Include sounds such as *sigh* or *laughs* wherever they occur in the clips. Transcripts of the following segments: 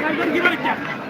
Gel gel gel gel.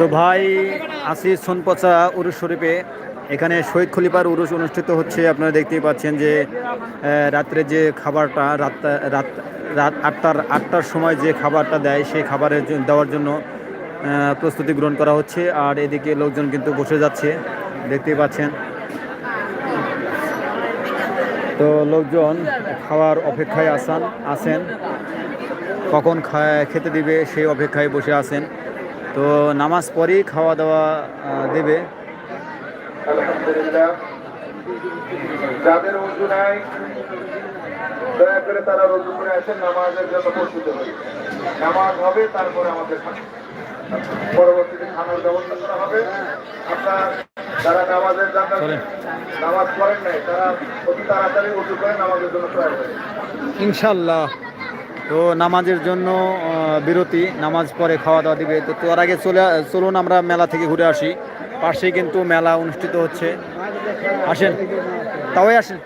তো ভাই আসি সোনপচা উরুস শরীফে। এখানে শহীদ খলিফার উরুস অনুষ্ঠিত হচ্ছে। আপনারা দেখতেই পাচ্ছেন যে রাত্রে যে খাবারটা, রাত রাত রাত আটটার আটটার সময় যে খাবারটা দেয়, সেই খাবারের দেওয়ার জন্য প্রস্তুতি গ্রহণ করা হচ্ছে। আর এদিকে লোকজন কিন্তু বসে যাচ্ছে, দেখতেই পাচ্ছেন। তো লোকজন খাওয়ার অপেক্ষায় আসান, আসেন। কখন খেতে দিবে, সেই অপেক্ষায় বসে আছেন। তো নামাজ পরেই খাওয়া দাওয়া দেবে। যাদের নাই দয়া করে তারা রজু করে আসেন নামাজের জন্য প্রস্তুত হই নামাজ হবে তারপরে আমাদের পরবর্তীতে খানার ব্যবস্থা করা হবে। আপনার যারা নামাজের নামাজ পড়েন নাই তারা অতি তাড়াতাড়ি করে নামাজের জন্য ইনশাল্লাহ। তো নামাজের জন্য বিরতি, নামাজ পরে খাওয়া দাওয়া দিবে। তো তার আগে চলে, চলুন আমরা মেলা থেকে ঘুরে আসি। পাশেই কিন্তু মেলা অনুষ্ঠিত হচ্ছে। আসেন। তাওই আসেন।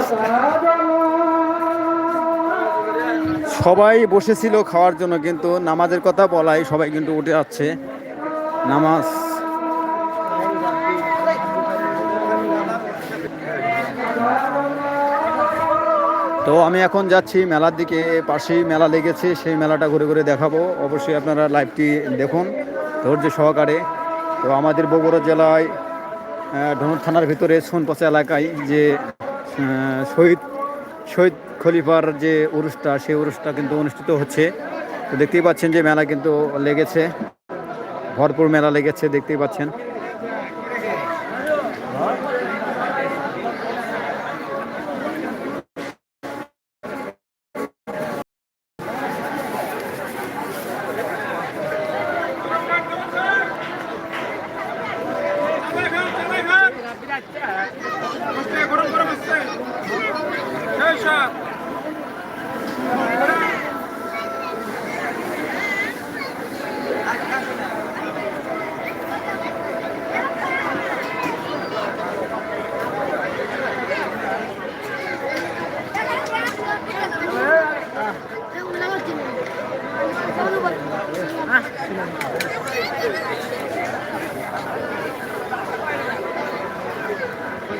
আল্লাহু সবাই বসেছিল খাওয়ার জন্য, কিন্তু নামাজের কথা বলাই সবাই কিন্তু উঠে যাচ্ছে। নামাজ। তো আমি এখন যাচ্ছি মেলার দিকে, পাশেই মেলা লেগেছে, সেই মেলাটা ঘুরে ঘুরে দেখাবো। অবশ্যই আপনারা লাইভটি দেখুন, ধৈর্য সহকারে। তো আমাদের বগুড়া জেলায় ধনুর থানার ভিতরে সোনপাশা এলাকায় যে শহীদ শহীদ খলিফার যে উরুসটা সেই উরুসটা কিন্তু অনুষ্ঠিত হচ্ছে। তো দেখতেই পাচ্ছেন যে মেলা কিন্তু লেগেছে। ভরপুর মেলা লেগেছে, দেখতেই পাচ্ছেন।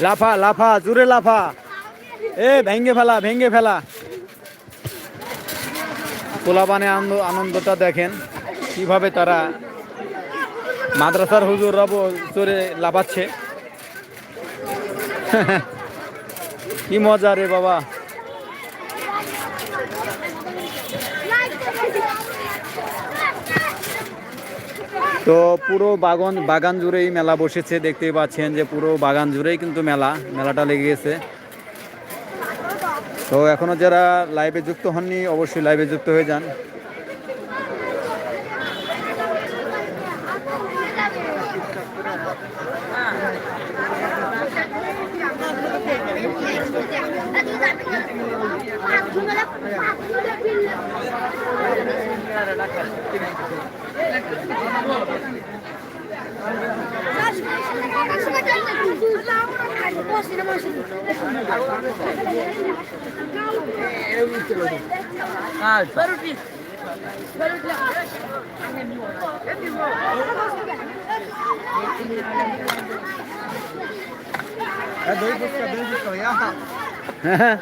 লাফা লাফা জুড়ে লাফা। এ ভেঙ্গে ফেলা ভেঙ্গে ফেলা। আনন্দ, আনন্দটা দেখেন কীভাবে তারা মাদ্রাসার হুজুররা ব- চড়ে লাফাচ্ছে। *laughs* কি মজা রে বাবা। তো পুরো বাগান বাগান জুড়েই মেলা বসেছে, দেখতেই পাচ্ছেন যে পুরো বাগান জুড়েই কিন্তু মেলা, মেলাটা লেগে গেছে। তো এখনও যারা লাইভে যুক্ত হননি, অবশ্যই লাইভে যুক্ত হয়ে যান। *laughs* হ্যাঁ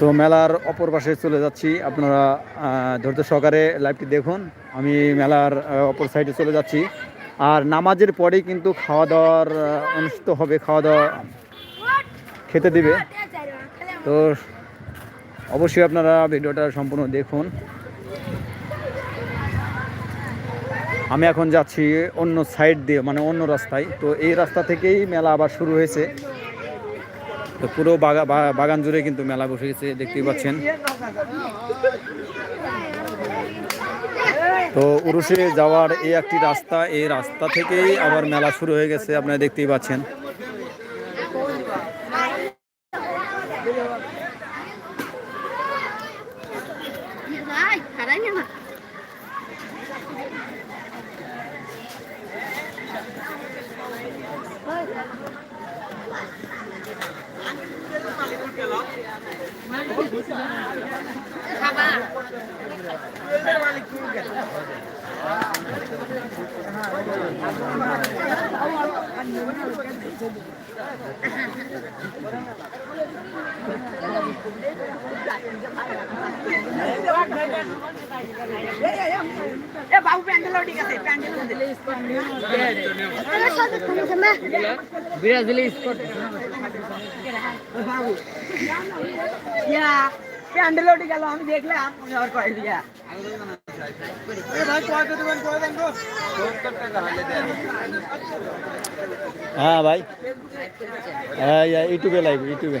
তো মেলার অপর পাশে চলে যাচ্ছি। আপনারা ধৈর্য সহকারে লাইভটি দেখুন। আমি মেলার অপর সাইডে চলে যাচ্ছি। আর নামাজের পরেই কিন্তু খাওয়া দাওয়ার অনুষ্ঠিত হবে, খাওয়া দাওয়া খেতে দিবে। তো অবশ্যই আপনারা ভিডিওটা সম্পূর্ণ দেখুন। আমি এখন যাচ্ছি অন্য সাইড দিয়ে মানে অন্য রাস্তায়। তো এই রাস্তা থেকেই মেলা আবার শুরু হয়েছে। তো পুরো বাগা- বাগান জুড়ে কিন্তু মেলা বসে গেছে, দেখতেই পাচ্ছেন। তো উরুষে যাওয়ার এই একটি রাস্তা, এই রাস্তা থেকেই আবার মেলা শুরু হয়ে গেছে, আপনারা দেখতেই পাচ্ছেন। বাবু প্যান্ডেল ঠিক আছে প্যান্ডেল বিরাজিলি স্পট বাবু ইয়া প্যান্ডেল উঠে গেল আমি দেখলাম মনে আর করে দিয়া হ্যাঁ ভাই হ্যাঁ ইয়া, ইউটিউবে লাইভ ইউটিউবে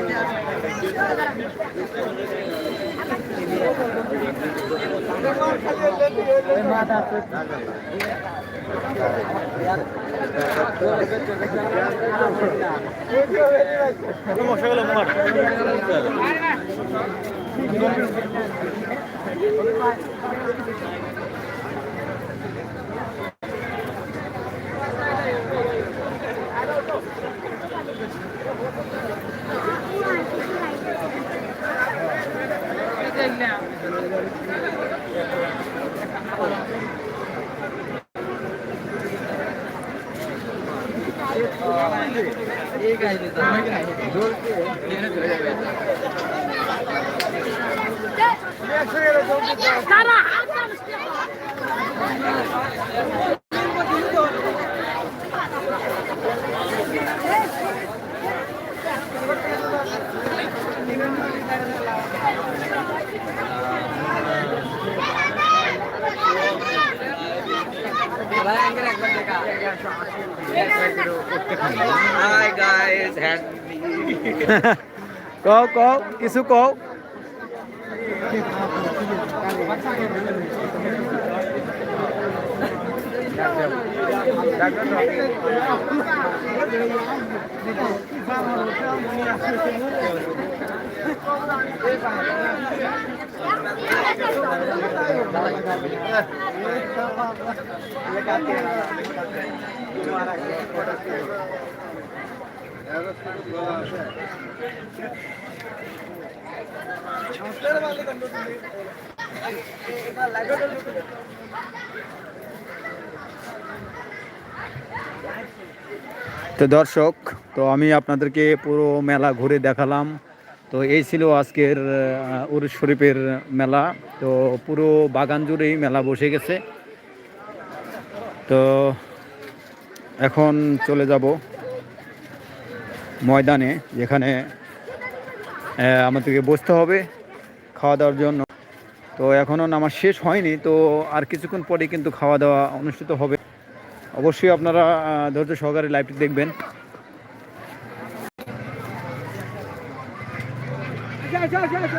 দে কি লাগছে আমার এ দেখো এ দে cố cố কিছু cố Thank you. তো দর্শক, তো আমি আপনাদেরকে পুরো মেলা ঘুরে দেখালাম। তো এই ছিল আজকের উর শরীফের মেলা। তো পুরো বাগান জুড়েই মেলা বসে গেছে। তো এখন চলে যাব। ময়দানে যেখানে আমাদেরকে বসতে হবে খাওয়া দাওয়ার জন্য। তো এখনও নামাজ শেষ হয়নি, তো আর কিছুক্ষণ পরে কিন্তু খাওয়া দাওয়া অনুষ্ঠিত হবে। অবশ্যই আপনারা ধৈর্য সহকারে লাইভটি দেখবেন। দেখা